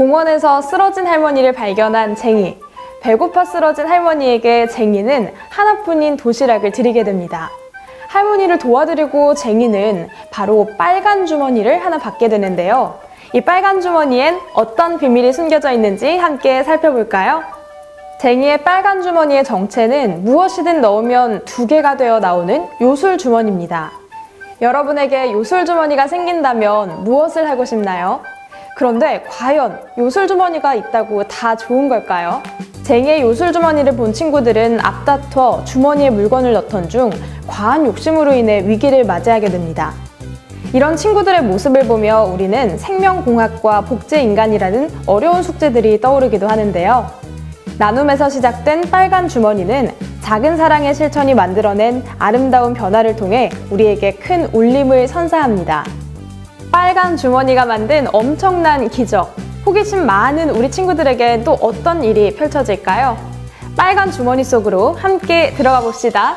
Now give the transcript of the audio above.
공원에서 쓰러진 할머니를 발견한 쟁이. 배고파 쓰러진 할머니에게 쟁이는 하나뿐인 도시락을 드리게 됩니다. 할머니를 도와드리고 쟁이는 바로 빨간 주머니를 하나 받게 되는데요. 이 빨간 주머니엔 어떤 비밀이 숨겨져 있는지 함께 살펴볼까요? 쟁이의 빨간 주머니의 정체는 무엇이든 넣으면 두 개가 되어 나오는 요술 주머니입니다. 여러분에게 요술 주머니가 생긴다면 무엇을 하고 싶나요? 그런데 과연 요술 주머니가 있다고 다 좋은 걸까요? 쟁이의 요술 주머니를 본 친구들은 앞다퉈 주머니에 물건을 넣던 중 과한 욕심으로 인해 위기를 맞이하게 됩니다. 이런 친구들의 모습을 보며 우리는 생명공학과 복제인간이라는 어려운 숙제들이 떠오르기도 하는데요. 나눔에서 시작된 빨간 주머니는 작은 사랑의 실천이 만들어낸 아름다운 변화를 통해 우리에게 큰 울림을 선사합니다. 빨간 주머니가 만든 엄청난 기적. 호기심 많은 우리 친구들에게 또 어떤 일이 펼쳐질까요? 빨간 주머니 속으로 함께 들어가 봅시다.